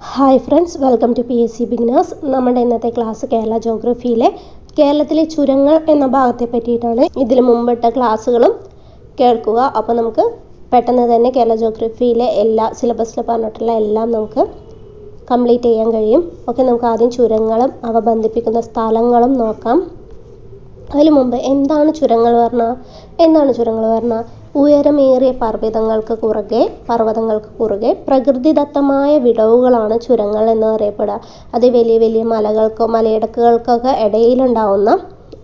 Hi friends welcome to P S C beginners നമ്മുടെ ഇന്നത്തെ class Kerala ജോഗ്രഫിയിലെ കേരളത്തിലെ ചുരങ്ങൾ എന്ന ഭാഗത്തെ പറ്റിയിട്ടാണ് ഇതിന് മുമ്പിട്ട ക്ലാസ്സുകളും കേൾക്കുക. അപ്പോൾ നമുക്ക് പെട്ടെന്ന് തന്നെ കേരള ജോഗ്രഫിയിലെ എല്ലാ സിലബസിൽ പറഞ്ഞിട്ടുള്ള എല്ലാം നമുക്ക് കംപ്ലീറ്റ് ചെയ്യാൻ കഴിയും. ഓക്കെ നമുക്ക് ആദ്യം ചുരങ്ങളും അവ ബന്ധിപ്പിക്കുന്ന സ്ഥലങ്ങളും നോക്കാം. അതിനു മുമ്പ് എന്താണ് ചുരങ്ങൾ പറഞ്ഞാൽ എന്താണ് ചുരങ്ങൾ പറഞ്ഞാൽ ഉയരമേറിയ പർവതങ്ങൾക്ക് കുറുകെ പർവതങ്ങൾക്ക് കുറുകെ പ്രകൃതിദത്തമായ വിടവുകളാണ് ചുരങ്ങൾ എന്ന് അറിയപ്പെടുക. അത് വലിയ വലിയ മലകൾക്കോ മലയിടക്കുകൾക്കൊക്കെ ഇടയിലുണ്ടാവുന്ന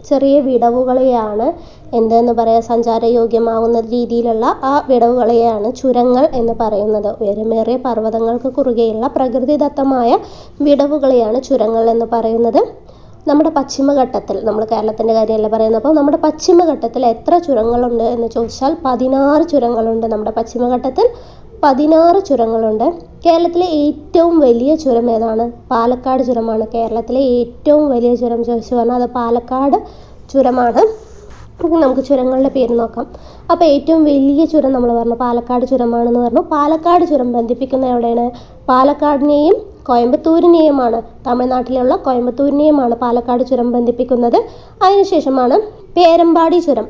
ചെറിയ വിടവുകളെയാണ് എന്തെന്ന് പറയുക സഞ്ചാരയോഗ്യമാകുന്ന രീതിയിലുള്ള ആ വിടവുകളെയാണ് ചുരങ്ങൾ എന്ന് പറയുന്നത്. ഉയരമേറിയ പർവതങ്ങൾക്ക് കുറുകെയുള്ള പ്രകൃതിദത്തമായ വിടവുകളെയാണ് ചുരങ്ങൾ എന്ന് പറയുന്നത്. നമ്മുടെ പശ്ചിമഘട്ടത്തിൽ നമ്മൾ കേരളത്തിന്റെ കാര്യമല്ല പറയുന്നത്? അപ്പോൾ നമ്മുടെ പശ്ചിമഘട്ടത്തിൽ എത്ര ചുരങ്ങളുണ്ട് എന്ന് ചോദിച്ചാൽ പതിനാറ് ചുരങ്ങളുണ്ട് നമ്മുടെ പശ്ചിമഘട്ടത്തിൽ പതിനാറ് ചുരങ്ങളുണ്ട്. കേരളത്തിലെ ഏറ്റവും വലിയ ചുരം ഏതാണ്? പാലക്കാട് ചുരമാണ്. കേരളത്തിലെ ഏറ്റവും വലിയ ചുരം ചോദിച്ചു പറഞ്ഞാൽ അത് പാലക്കാട് ചുരമാണ്. നമുക്ക് ചുരങ്ങളുടെ പേര് നോക്കാം. അപ്പോൾ ഏറ്റവും വലിയ ചുരം നമ്മൾ പറഞ്ഞു പാലക്കാട് ചുരമാണെന്ന് പറഞ്ഞു. പാലക്കാട് ചുരം ബന്ധിപ്പിക്കുന്ന എവിടെയാണ്? പാലക്കാടിനെയും കോയമ്പത്തൂരിനെയുമാണ് തമിഴ്നാട്ടിലുള്ള കോയമ്പത്തൂരിനെയുമാണ് പാലക്കാട് ചുരം ബന്ധിപ്പിക്കുന്നത്. അതിനുശേഷമാണ് പേരമ്പാടി ചുരം.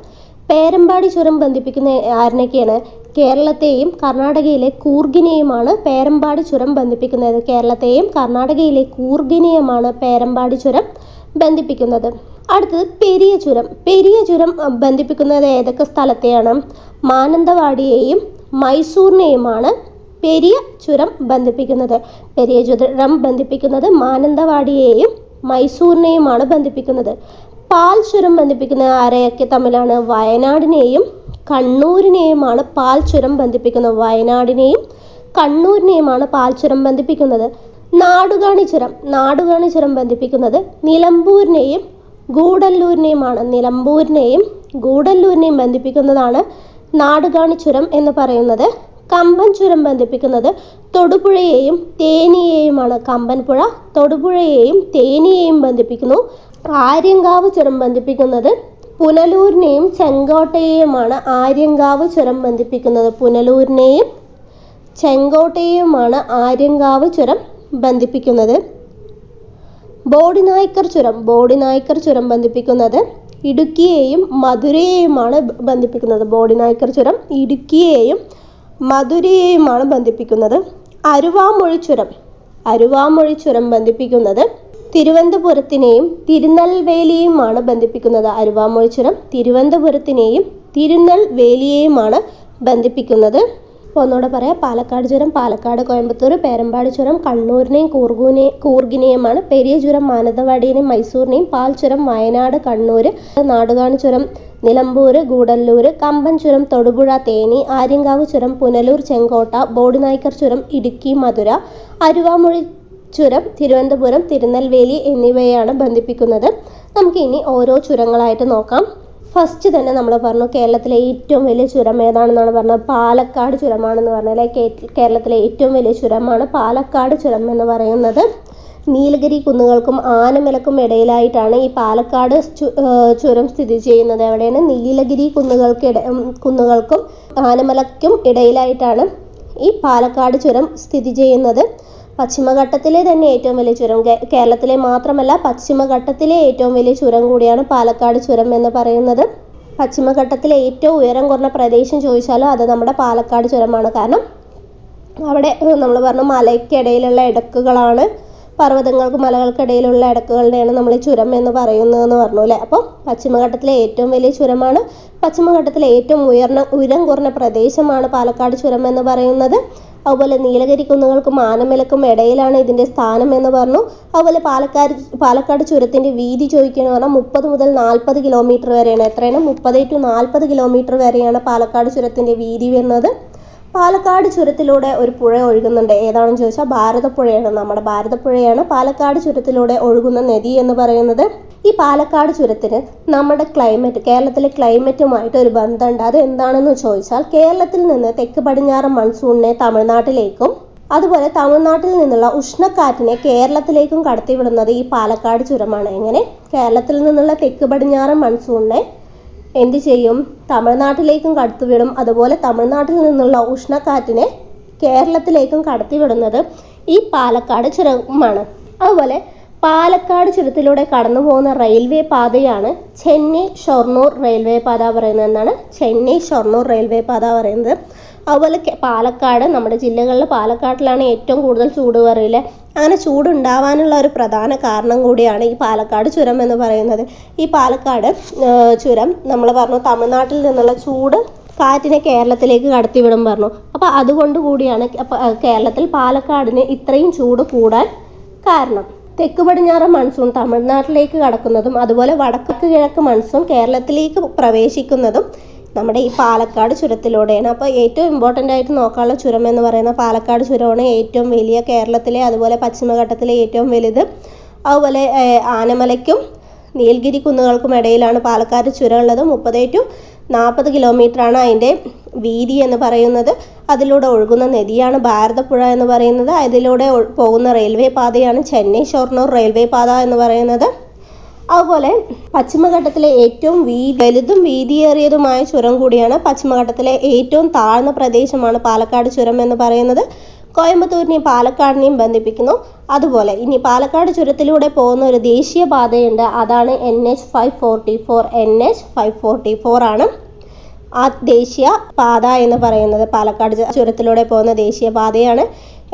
പേരമ്പാടി ചുരം ബന്ധിപ്പിക്കുന്ന ആരനൊക്കെയാണ്? കേരളത്തെയും കർണാടകയിലെ കൂർഗിനെയുമാണ് പേരമ്പാടി ചുരം ബന്ധിപ്പിക്കുന്നത്. കേരളത്തെയും കർണാടകയിലെ കൂർഗിനെയുമാണ് പേരമ്പാടി ചുരം ബന്ധിപ്പിക്കുന്നത്. അടുത്തത് പെരിയ ചുരം. പെരിയ ചുരം ബന്ധിപ്പിക്കുന്നത് ഏതൊക്കെ സ്ഥലത്തെയാണ്? മാനന്തവാടിയെയും മൈസൂറിനെയുമാണ് പെരിയ ചുരം ബന്ധിപ്പിക്കുന്നത്. പെരിയ ചുരം ബന്ധിപ്പിക്കുന്നത് മാനന്തവാടിയെയും മൈസൂറിനെയുമാണ് ബന്ധിപ്പിക്കുന്നത്. പാൽ ചുരം ബന്ധിപ്പിക്കുന്ന ആരെയൊക്കെ തമ്മിലാണ്? വയനാടിനെയും കണ്ണൂരിനെയുമാണ് പാൽ ചുരം ബന്ധിപ്പിക്കുന്നത്. വയനാടിനെയും കണ്ണൂരിനെയുമാണ് പാൽ ചുരം ബന്ധിപ്പിക്കുന്നത്. നാടുകാണി ചുരം നാടുകാണി ചുരം ബന്ധിപ്പിക്കുന്നത് നിലമ്പൂരിനെയും ഗൂഡല്ലൂരിനെയുമാണ്. നിലമ്പൂരിനെയും ഗൂഡല്ലൂരിനെയും ബന്ധിപ്പിക്കുന്നതാണ് നാടുകാണി ചുരം എന്ന് പറയുന്നത്. കമ്പൻ ചുരം ബന്ധിപ്പിക്കുന്നത് തൊടുപുഴയെയും തേനിയെയുമാണ്. കമ്പൻപുഴ തൊടുപുഴയെയും തേനിയെയും ബന്ധിപ്പിക്കുന്നു. ആര്യങ്കാവ് ചുരം ബന്ധിപ്പിക്കുന്നത് പുനലൂരിനെയും ചെങ്കോട്ടയെയുമാണ്. ആര്യങ്കാവ് ചുരം ബന്ധിപ്പിക്കുന്നത് പുനലൂരിനെയും ചെങ്കോട്ടയെയുമാണ് ആര്യങ്കാവ് ചുരം ബന്ധിപ്പിക്കുന്നത്. ബോഡിനായ്ക്കർ ചുരം ബോഡിനായ്ക്കർ ചുരം ബന്ധിപ്പിക്കുന്നത് ഇടുക്കിയെയും മധുരയെയുമാണ് ബന്ധിപ്പിക്കുന്നത്. ബോഡിനായ്ക്കർ ചുരം ഇടുക്കിയെയും മധുരയെയുമാണ് ബന്ധിപ്പിക്കുന്നത്. അരുവാമൊഴി ചുരം അരുവാമൊഴി ചുരം ബന്ധിപ്പിക്കുന്നത് തിരുവനന്തപുരത്തിനെയും തിരുനെൽവേലിയുമാണ് ബന്ധിപ്പിക്കുന്നത്. അരുവാമൊഴി ചുരം തിരുവനന്തപുരത്തിനെയും തിരുനെൽവേലിയെയുമാണ് ബന്ധിപ്പിക്കുന്നത്. അപ്പോൾ ഒന്നുകൂടെ പറയാം. പാലക്കാട് ചുരം പാലക്കാട് കോയമ്പത്തൂർ പേരമ്പാടി ചുരം കണ്ണൂരിനെയും കൂർഗൂനെ കൂർഗിനെയുമാണ് പെരിയ ചുരം മാനന്തവാടിനെയും മൈസൂരിനെയും പാൽ ചുരം വയനാട് കണ്ണൂർ നാടുകാണി ചുരം നിലമ്പൂർ ഗൂഡല്ലൂർ കമ്പൻ ചുരം തൊടുപുഴ തേനി ആര്യങ്കാവ് ചുരം പുനലൂർ ചെങ്കോട്ട ബോഡിനായ്ക്കർ ചുരം ഇടുക്കി മധുര അരുവാമൊഴി ചുരം തിരുവനന്തപുരം തിരുനെൽവേലി എന്നിവയാണ് ബന്ധിപ്പിക്കുന്നത്. നമുക്ക് ഇനി ഓരോ ചുരങ്ങളായിട്ട് നോക്കാം. ഫസ്റ്റ് തന്നെ നമ്മൾ പറഞ്ഞു കേരളത്തിലെ ഏറ്റവും വലിയ ചുരം ഏതാണെന്നാണ് പറഞ്ഞത്? പാലക്കാട് ചുരമാണെന്ന് പറഞ്ഞാൽ കേരളത്തിലെ ഏറ്റവും വലിയ ചുരമാണ് പാലക്കാട് ചുരം എന്ന് പറയുന്നത്. നീലഗിരി കുന്നുകൾക്കും ആനമലക്കും ഇടയിലായിട്ടാണ് ഈ പാലക്കാട് ചുരം സ്ഥിതി ചെയ്യുന്നത്. എവിടെയാണ്? നീലഗിരി കുന്നുകൾക്ക് കുന്നുകൾക്കും ആനമലക്കും ഇടയിലായിട്ടാണ് ഈ പാലക്കാട് ചുരം സ്ഥിതി ചെയ്യുന്നത്. പശ്ചിമഘട്ടത്തിലെ തന്നെ ഏറ്റവും വലിയ ചുരം കേരളത്തിലെ മാത്രമല്ല പശ്ചിമഘട്ടത്തിലെ ഏറ്റവും വലിയ ചുരം കൂടിയാണ് പാലക്കാട് ചുരം എന്ന് പറയുന്നത്. പശ്ചിമഘട്ടത്തിലെ ഏറ്റവും ഉയരം കുറഞ്ഞ പ്രദേശം ചോദിച്ചാലും അത് നമ്മുടെ പാലക്കാട് ചുരമാണ്. കാരണം അവിടെ നമ്മൾ പറഞ്ഞു മലയ്ക്കിടയിലുള്ള ഇടക്കുകളാണ്. പർവതങ്ങൾക്ക് മലകൾക്കിടയിലുള്ള ഇടക്കുകളുടെയാണ് നമ്മൾ ചുരം എന്ന് പറയുന്നതെന്ന് പറഞ്ഞു അല്ലേ? അപ്പോൾ പശ്ചിമഘട്ടത്തിലെ ഏറ്റവും വലിയ ചുരമാണ്. പശ്ചിമഘട്ടത്തിലെ ഏറ്റവും ഉയർന്ന ഉയരം കുറഞ്ഞ പ്രദേശമാണ് പാലക്കാട് ചുരം എന്ന് പറയുന്നത്. അതുപോലെ നീലഗിരി കുന്നുകൾക്കും ആനമലക്കും ഇടയിലാണ് ഇതിന്റെ സ്ഥാനം എന്ന് പറഞ്ഞു. അതുപോലെ പാലക്കാട് പാലക്കാട് ചുരത്തിന്റെ വീതി ചോദിക്കുകയെന്ന് പറഞ്ഞാൽ മുപ്പത് മുതൽ നാൽപ്പത് കിലോമീറ്റർ വരെയാണ്. എത്രയാണ്? മുപ്പത് ടു നാൽപ്പത് കിലോമീറ്റർ വരെയാണ് പാലക്കാട് ചുരത്തിന്റെ വീതി വരുന്നത്. പാലക്കാട് ചുരത്തിലൂടെ ഒരു പുഴ ഒഴുകുന്നുണ്ട്. ഏതാണെന്ന് ചോദിച്ചാൽ ഭാരതപ്പുഴയാണ്. നമ്മുടെ ഭാരതപ്പുഴയാണ്. പാലക്കാട് ചുരത്തിലൂടെ ഒഴുകുന്ന നദി എന്ന് പറയുന്നത് ഈ പാലക്കാട് ചുരത്തിന് നമ്മുടെ ക്ലൈമറ്റ് കേരളത്തിലെ ക്ലൈമറ്റുമായിട്ട് ഒരു ബന്ധമുണ്ട്. അത് എന്താണെന്ന് ചോദിച്ചാൽ കേരളത്തിൽ നിന്ന് തെക്ക് പടിഞ്ഞാറൻ മൺസൂണിനെ തമിഴ്നാട്ടിലേക്കും അതുപോലെ തമിഴ്നാട്ടിൽ നിന്നുള്ള ഉഷ്ണക്കാറ്റിനെ കേരളത്തിലേക്കും കടത്തിവിടുന്നത് ഈ പാലക്കാട് ചുരമാണ്. എങ്ങനെ? കേരളത്തിൽ നിന്നുള്ള തെക്ക് പടിഞ്ഞാറൻ മൺസൂണിനെ എന്ത് ചെയ്യും? തമിഴ്നാട്ടിലേക്കും കടത്തിവിടും. അതുപോലെ തമിഴ്നാട്ടിൽ നിന്നുള്ള ഉഷ്ണക്കാറ്റിനെ കേരളത്തിലേക്കും കടത്തിവിടുന്നത് ഈ പാലക്കാട് ചുരമാണ് അതുപോലെ പാലക്കാട് ചുരത്തിലൂടെ കടന്നു പോകുന്ന റെയിൽവേ പാതയാണ് ചെന്നൈ ഷൊർണൂർ റെയിൽവേ പാത പറയുന്നത് എന്നാണ്. ചെന്നൈ ഷൊർണൂർ റെയിൽവേ പാത പറയുന്നത്. അതുപോലെ പാലക്കാട് നമ്മുടെ ജില്ലകളിൽ പാലക്കാട്ടിലാണ് ഏറ്റവും കൂടുതൽ ചൂട് പറയില്ല അങ്ങനെ ചൂടുണ്ടാവാനുള്ള ഒരു പ്രധാന കാരണം കൂടിയാണ് ഈ പാലക്കാട് ചുരം എന്ന് പറയുന്നത്. ഈ പാലക്കാട് ചുരം നമ്മൾ പറഞ്ഞു തമിഴ്നാട്ടിൽ നിന്നുള്ള ചൂട് കാറ്റിനെ കേരളത്തിലേക്ക് കടത്തിവിടും പറഞ്ഞു. അപ്പോൾ അതുകൊണ്ട് കൂടിയാണ് കേരളത്തിൽ പാലക്കാടിന് ഇത്രയും ചൂട് കൂടാൻ കാരണം. തെക്ക് പടിഞ്ഞാറൻ മൺസൂൺ തമിഴ്നാട്ടിലേക്ക് കടക്കുന്നതും അതുപോലെ വടക്ക് കിഴക്ക് മൺസൂൺ കേരളത്തിലേക്ക് പ്രവേശിക്കുന്നതും നമ്മുടെ ഈ പാലക്കാട് ചുരത്തിലൂടെയാണ്. അപ്പോൾ ഏറ്റവും ഇമ്പോർട്ടന്റ് ആയിട്ട് നോക്കാനുള്ള ചുരം എന്ന് പറയുന്ന പാലക്കാട് ചുരമാണ് ഏറ്റവും വലിയ കേരളത്തിലെ അതുപോലെ പശ്ചിമഘട്ടത്തിലെ ഏറ്റവും വലുത്. അതുപോലെ ആനമലയ്ക്കും നീലഗിരി കുന്നുകൾക്കും ഇടയിലാണ് പാലക്കാട് ചുരം ഉള്ളത് മുപ്പത് ടു നാൽപ്പത് ആണ് അതിന്റെ വീതി എന്ന് പറയുന്നത്. അതിലൂടെ ഒഴുകുന്ന നദിയാണ് ഭാരതപ്പുഴ എന്ന് പറയുന്നത്. അതിലൂടെ പോകുന്ന റെയിൽവേ പാതയാണ് ചെന്നൈ ഷൊർണൂർ റെയിൽവേ പാത എന്ന് പറയുന്നത്. അതുപോലെ പശ്ചിമഘട്ടത്തിലെ ഏറ്റവും വീ വലുതും വീതിയേറിയതുമായ ചുരം കൂടിയാണ് പശ്ചിമഘട്ടത്തിലെ ഏറ്റവും താഴ്ന്ന പ്രദേശമാണ് പാലക്കാട് ചുരം എന്ന് പറയുന്നത്. കോയമ്പത്തൂരിനെയും പാലക്കാടിനെയും ബന്ധിപ്പിക്കുന്നു. അതുപോലെ ഇനി പാലക്കാട് ചുരത്തിലൂടെ പോകുന്ന ഒരു ദേശീയ പാതയുണ്ട്. അതാണ് N H five forty four N H five forty four ആണ് ആ ദേശീയ പാത എന്ന് പറയുന്നത്. പാലക്കാട് ചുരത്തിലൂടെ പോകുന്ന ദേശീയ പാതയാണ്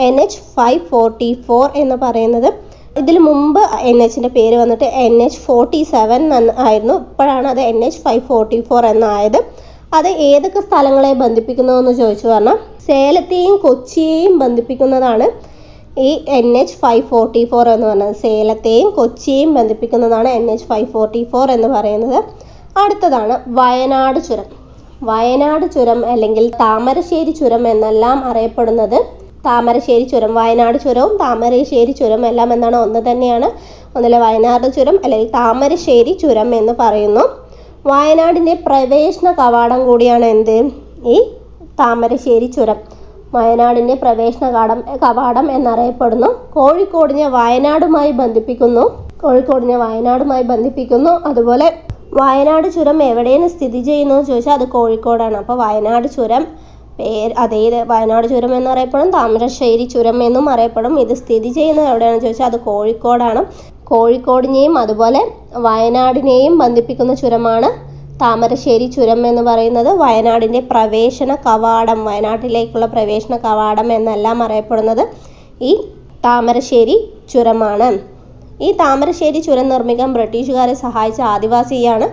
N H five forty four എന്ന് പറയുന്നത്. ഇതിൽ മുമ്പ് എൻ എച്ചിന്റെ പേര് വന്നിട്ട് എൻ എച്ച് ഫോർട്ടി സെവൻ ആയിരുന്നു. ഇപ്പോഴാണ് അത് N H five forty four എന്നായത്. അത് ഏതൊക്കെ സ്ഥലങ്ങളെ ബന്ധിപ്പിക്കുന്നു എന്ന് ചോദിച്ചു പറഞ്ഞാൽ സേലത്തെയും കൊച്ചിയെയും ബന്ധിപ്പിക്കുന്നതാണ് ഈ N H five forty four എന്ന് പറയുന്നത് സേലത്തെയും കൊച്ചിയെയും ബന്ധിപ്പിക്കുന്നതാണ് N H five forty four എന്ന് പറയുന്നത്. അടുത്തതാണ് വയനാട് ചുരം. വയനാട് ചുരം അല്ലെങ്കിൽ താമരശ്ശേരി ചുരം എന്നെല്ലാം അറിയപ്പെടുന്നത് താമരശ്ശേരി ചുരം വയനാട് ചുരവും താമരശ്ശേരി ചുരം എല്ലാം എന്താണ് ഒന്ന് തന്നെയാണ്. ഒന്നിലെ വയനാട് ചുരം അല്ലെങ്കിൽ താമരശ്ശേരി ചുരം എന്ന് പറയുന്നു. വയനാടിന്റെ പ്രവേശന കവാടം കൂടിയാണ് എന്ത്? ഈ താമരശ്ശേരി ചുരം. വയനാടിന്റെ പ്രവേശന കടം കവാടം എന്നറിയപ്പെടുന്നു. കോഴിക്കോടിനെ വയനാടുമായി ബന്ധിപ്പിക്കുന്നു. കോഴിക്കോടിനെ വയനാടുമായി ബന്ധിപ്പിക്കുന്നു. അതുപോലെ വയനാട് ചുരം എവിടെയാണ് സ്ഥിതി ചെയ്യുന്നത് ചോദിച്ചാൽ അത് കോഴിക്കോടാണ്. അപ്പോൾ വയനാട് ചുരം പേര് അതേ വയനാട് ചുരം എന്നറിയപ്പെടും. താമരശ്ശേരി ചുരം എന്നും അറിയപ്പെടും. ഇത് സ്ഥിതി ചെയ്യുന്നത് എവിടെയാണെന്ന് ചോദിച്ചാൽ അത് കോഴിക്കോടാണ്. കോഴിക്കോടിനെയും അതുപോലെ വയനാടിനെയും ബന്ധിപ്പിക്കുന്ന ചുരമാണ് താമരശ്ശേരി ചുരം എന്ന് പറയുന്നത്. വയനാടിന്റെ പ്രവേശന കവാടം വയനാട്ടിലേക്കുള്ള പ്രവേശന കവാടം എന്നെല്ലാം അറിയപ്പെടുന്നത് ഈ താമരശ്ശേരി ചുരമാണ്. ഈ താമരശ്ശേരി ചുരം നിർമ്മിക്കാൻ ബ്രിട്ടീഷുകാരെ സഹായിച്ച ആദിവാസിയാണ്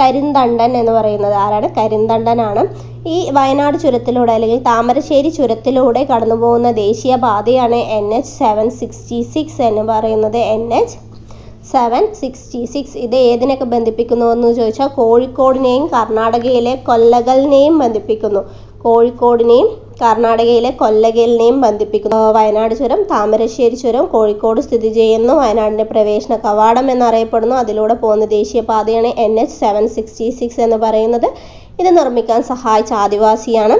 കരിന്തണ്ടൻ എന്ന് പറയുന്നത്. ആരാണ്? കരിന്തണ്ടനാണ്. ഈ വയനാട് ചുരത്തിലൂടെ അല്ലെങ്കിൽ താമരശ്ശേരി ചുരത്തിലൂടെ കടന്നു പോകുന്ന ദേശീയ പാതയാണ് N H seven sixty six എന്ന് പറയുന്നത് N H seven sixty six ഇത് ഏതിനൊക്കെ ബന്ധിപ്പിക്കുന്നു എന്ന് ചോദിച്ചാൽ കോഴിക്കോടിനെയും കർണാടകയിലെ കൊല്ലകലിനെയും ബന്ധിപ്പിക്കുന്നു. കോഴിക്കോടിനെയും കർണാടകയിലെ കൊല്ലകലിനെയും ബന്ധിപ്പിക്കുന്നു. വയനാട് ചുരം താമരശ്ശേരി ചുരം കോഴിക്കോട് സ്ഥിതി ചെയ്യുന്നു. വയനാടിന്റെ പ്രവേശന കവാടം എന്നറിയപ്പെടുന്നു. അതിലൂടെ പോകുന്ന ദേശീയപാതയാണ് N H seven sixty six എന്ന് പറയുന്നത്. ഇത് നിർമ്മിക്കാൻ സഹായിച്ച ആദിവാസിയാണ്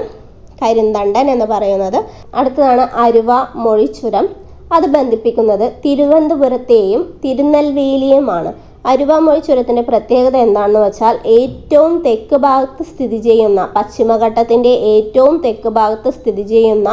കരിന്തണ്ടൻ എന്ന് പറയുന്നത്. അടുത്തതാണ് അരുവ മൊഴി ചുരം അത് ബന്ധിപ്പിക്കുന്നത് തിരുവനന്തപുരത്തെയും തിരുനെൽവേലിയുമാണ്. അരുവാമൊഴി ചുരത്തിന്റെ പ്രത്യേകത എന്താണെന്ന് വെച്ചാൽ ഏറ്റവും തെക്ക് ഭാഗത്ത് സ്ഥിതി ചെയ്യുന്ന പശ്ചിമഘട്ടത്തിന്റെ ഏറ്റവും തെക്ക് ഭാഗത്ത് സ്ഥിതി ചെയ്യുന്ന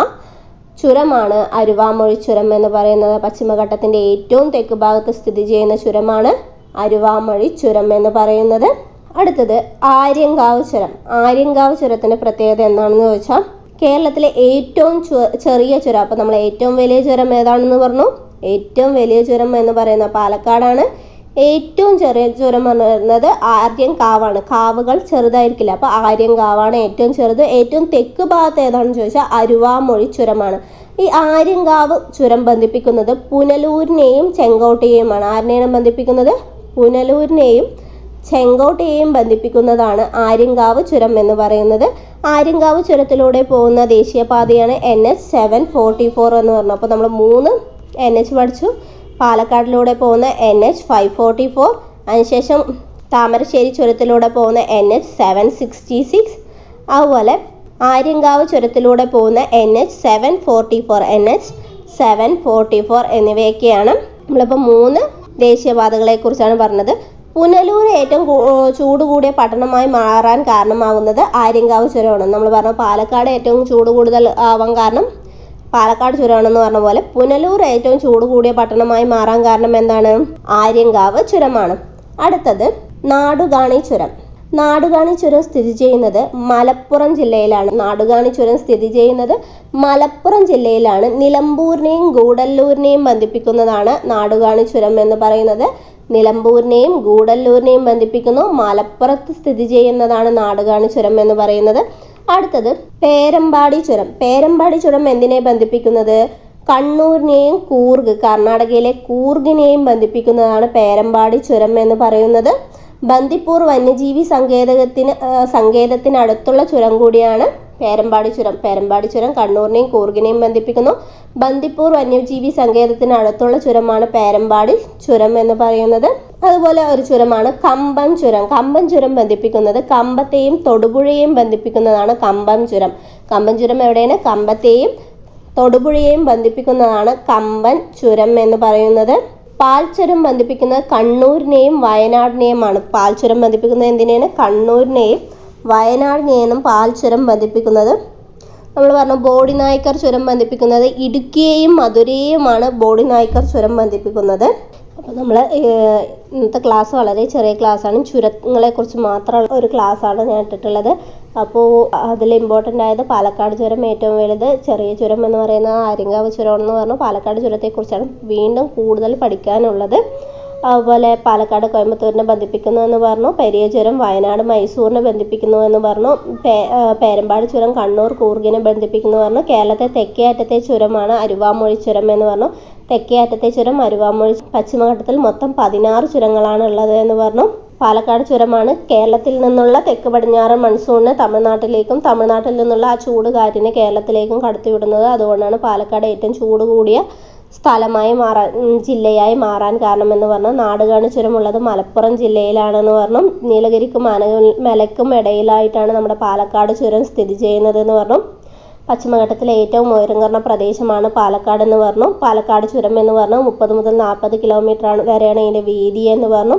ചുരമാണ് അരുവാമൊഴി ചുരം എന്ന് പറയുന്നത്. പശ്ചിമഘട്ടത്തിന്റെ ഏറ്റവും തെക്ക് ഭാഗത്ത് സ്ഥിതി ചെയ്യുന്ന ചുരമാണ് അരുവാമൊഴി ചുരം എന്ന് പറയുന്നത്. അടുത്തത് ആര്യങ്കാവ് ചുരം. ആര്യങ്കാവ് ചുരത്തിന്റെ പ്രത്യേകത എന്താണെന്ന് ചോദിച്ചാൽ കേരളത്തിലെ ഏറ്റവും ചെറിയ ചുരം. അപ്പോൾ നമ്മൾ ഏറ്റവും വലിയ ചുരം ഏതാണെന്ന് പറഞ്ഞു? ഏറ്റവും വലിയ ചുരം എന്ന് പറയുന്ന പാലക്കാടാണ്. ഏറ്റവും ചെറിയ ചുരം പറയുന്നത് ആര്യങ്കാവാണ് കാവുകൾ ചെറുതായിരിക്കില്ല. അപ്പോൾ ആര്യങ്കാവാണ് ഏറ്റവും ചെറുത്. ഏറ്റവും തെക്ക് ഭാഗത്ത് ഏതാണെന്ന് ചോദിച്ചാൽ അരുവാമൊഴി ചുരമാണ്. ഈ ആര്യങ്കാവ് ചുരം ബന്ധിപ്പിക്കുന്നത് പുനലൂരിനെയും ചെങ്കോട്ടയെയുമാണ്. ആരിനെയാണ് ബന്ധിപ്പിക്കുന്നത്? പുനലൂരിനെയും ചെങ്കോട്ടയെയും ബന്ധിപ്പിക്കുന്നതാണ് ആര്യങ്കാവ് ചുരം എന്ന് പറയുന്നത്. ആര്യങ്കാവ് ചുരത്തിലൂടെ പോകുന്ന ദേശീയപാതയാണ് N H seven forty four എന്ന് പറഞ്ഞു. അപ്പോൾ നമ്മൾ മൂന്ന് എൻ എച്ച് പഠിച്ചു. പാലക്കാടിലൂടെ പോകുന്ന N H five forty four അതിനുശേഷം താമരശ്ശേരി ചുരത്തിലൂടെ പോകുന്ന N H seven sixty six അതുപോലെ ആര്യങ്കാവ് ചുരത്തിലൂടെ പോകുന്ന N H seven forty four N H seven forty four എന്നിവയൊക്കെയാണ്. നമ്മളിപ്പോൾ മൂന്ന് ദേശീയപാതകളെ കുറിച്ചാണ് പറഞ്ഞത്. പുനലൂർ ഏറ്റവും ചൂട് കൂടിയ പട്ടണമായി മാറാൻ കാരണമാകുന്നത് ആര്യങ്കാവ് ചുരമാണ്. നമ്മൾ പറഞ്ഞ പാലക്കാട് ഏറ്റവും ചൂട് കൂടുതൽ ആവാൻ കാരണം പാലക്കാട് ചുരമാണെന്ന് പറഞ്ഞ പോലെ പുനലൂർ ഏറ്റവും ചൂട് കൂടിയ പട്ടണമായി മാറാൻ കാരണം എന്താണ്? ആര്യങ്കാവ് ചുരമാണ്. അടുത്തത് നാടുകാണി ചുരം. നാടുകാണി ചുരം സ്ഥിതി ചെയ്യുന്നത് മലപ്പുറം ജില്ലയിലാണ്. നാടുകാണി ചുരം സ്ഥിതി ചെയ്യുന്നത് മലപ്പുറം ജില്ലയിലാണ്. നിലമ്പൂരിനെയും ഗൂഡല്ലൂരിനെയും ബന്ധിപ്പിക്കുന്നതാണ് നാടുകാണി ചുരം എന്ന് പറയുന്നത്. നിലമ്പൂരിനെയും ഗൂഡല്ലൂരിനെയും ബന്ധിപ്പിക്കുന്നു. മലപ്പുറത്ത് സ്ഥിതി ചെയ്യുന്നതാണ് നാടുകാണി ചുരം എന്ന് പറയുന്നത്. അടുത്തത് പേരമ്പാടി ചുരം. പേരമ്പാടി ചുരം എന്തിനെ ബന്ധിപ്പിക്കുന്നത്? കണ്ണൂരിനെയും കൂർഗ് കർണാടകയിലെ കൂർഗിനെയും ബന്ധിപ്പിക്കുന്നതാണ് പേരമ്പാടി ചുരം എന്ന് പറയുന്നത്. ബന്ദിപ്പൂർ വന്യജീവി സങ്കേതത്തിന് സങ്കേതത്തിനടുത്തുള്ള ചുരം കൂടിയാണ് പേരമ്പാടി ചുരം. പേരമ്പാടി ചുരം കണ്ണൂരിനെയും കൂർഗിനെയും ബന്ധിപ്പിക്കുന്നു. ബന്ദിപ്പൂർ വന്യജീവി സങ്കേതത്തിനടുത്തുള്ള ചുരമാണ് പേരമ്പാടി ചുരം എന്ന് പറയുന്നത്. അതുപോലെ ഒരു ചുരമാണ് കമ്പം ചുരം. കമ്പം ചുരം ബന്ധിപ്പിക്കുന്നത് കമ്പത്തെയും തൊടുപുഴയെയും ബന്ധിപ്പിക്കുന്നതാണ് കമ്പം ചുരം. കമ്പം ചുരം എവിടെയാണ്? കമ്പത്തെയും തൊടുപുഴയെയും ബന്ധിപ്പിക്കുന്നതാണ് കമ്പൻ ചുരം എന്ന് പറയുന്നത്. പാൽച്ചുരം ബന്ധിപ്പിക്കുന്നത് കണ്ണൂരിനെയും വയനാടിനെയുമാണ്. പാൽച്ചുരം ബന്ധിപ്പിക്കുന്നത് എന്തിനെയാണ്? കണ്ണൂരിനെയും വയനാടിനെയും പാൽച്ചുരം ബന്ധിപ്പിക്കുന്നത്. നമ്മൾ പറഞ്ഞു ബോഡി നായ്ക്കർ ചുരം ബന്ധിപ്പിക്കുന്നത് ഇടുക്കിയെയും മധുരയെയുമാണ് ബോഡി നായ്ക്കർ ചുരം ബന്ധിപ്പിക്കുന്നത്. അപ്പോൾ നമ്മൾ ഇന്നത്തെ ക്ലാസ് വളരെ ചെറിയ ക്ലാസ്സാണ് ചുരങ്ങളെക്കുറിച്ച് മാത്രമുള്ള ഒരു ക്ലാസ്സാണ് ഞാൻ ഇട്ടിട്ടുള്ളത്. അപ്പോൾ അതിൽ ഇമ്പോർട്ടന്റ് ആയത് പാലക്കാട് ചുരം ഏറ്റവും വലുത് ചെറിയ ചുരം എന്ന് പറയുന്ന ആര്യങ്കാവ് ചുരം എന്ന് പറഞ്ഞു. പാലക്കാട് ചുരത്തെക്കുറിച്ചാണ് വീണ്ടും കൂടുതൽ പഠിക്കാനുള്ളത്. അതുപോലെ പാലക്കാട് കോയമ്പത്തൂരിനെ ബന്ധിപ്പിക്കുന്നു എന്ന് പറഞ്ഞു. പെരിയ ചുരം വയനാട് മൈസൂരിനെ ബന്ധിപ്പിക്കുന്നു എന്ന് പറഞ്ഞു. പേരമ്പാട് ചുരം കണ്ണൂർ കൂർഗിനെ ബന്ധിപ്പിക്കുന്നു പറഞ്ഞു. കേരളത്തെ തെക്കേ അറ്റത്തെ ചുരമാണ് അരുവാമൊഴി ചുരം എന്ന് പറഞ്ഞു. തെക്കേ അറ്റത്തെ ചുരം അരുവാമൊഴി പശ്ചിമഘട്ടത്തിൽ മൊത്തം പതിനാറ് ചുരങ്ങളാണ് ഉള്ളത് എന്ന് പറഞ്ഞു. പാലക്കാട് ചുരമാണ്. കേരളത്തിൽ നിന്നുള്ള തെക്ക് പടിഞ്ഞാറൻ മൺസൂണിന് തമിഴ്നാട്ടിലേക്കും തമിഴ്നാട്ടിൽ നിന്നുള്ള ആ ചൂട് കാറ്റിനെ കേരളത്തിലേക്കും കടത്തിവിടുന്നത് അതുകൊണ്ടാണ് പാലക്കാട് ഏറ്റവും ചൂട് കൂടിയ സ്ഥലമായി മാറാൻ ജില്ലയായി മാറാൻ കാരണമെന്ന് പറഞ്ഞാൽ നാടുകാണി ചുരമുള്ളത് മലപ്പുറം ജില്ലയിലാണെന്ന് പറഞ്ഞു. നീലഗിരിക്കും മന മലക്കും ഇടയിലായിട്ടാണ് നമ്മുടെ പാലക്കാട് ചുരം സ്ഥിതി ചെയ്യുന്നത് എന്ന് പറഞ്ഞു. പശ്ചിമഘട്ടത്തിലെ ഏറ്റവും ഉയരം കുറഞ്ഞ പ്രദേശമാണ് പാലക്കാട് എന്ന് പറഞ്ഞു. പാലക്കാട് ചുരം എന്ന് പറഞ്ഞു. മുപ്പത് മുതൽ നാൽപ്പത് കിലോമീറ്റർ ആണ് വരെയാണ് ഇതിന്റെ വീതി എന്ന് പറഞ്ഞു.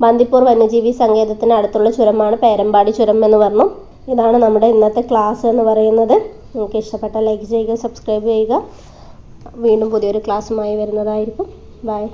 ബന്ദിപ്പൂർ വന്യജീവി സങ്കേതത്തിന് അടുത്തുള്ള ചുരമാണ് പേരമ്പാടി ചുരം എന്ന് പറഞ്ഞു. ഇതാണ് നമ്മുടെ ഇന്നത്തെ ക്ലാസ് എന്ന് പറയുന്നത്. നിങ്ങൾക്ക് ഇഷ്ടപ്പെട്ട ലൈക്ക് ചെയ്യുക സബ്സ്ക്രൈബ് ചെയ്യുക. വീണ്ടും പുതിയൊരു ക്ലാസ്സുമായി വരുന്നതായിരിക്കും. ബൈ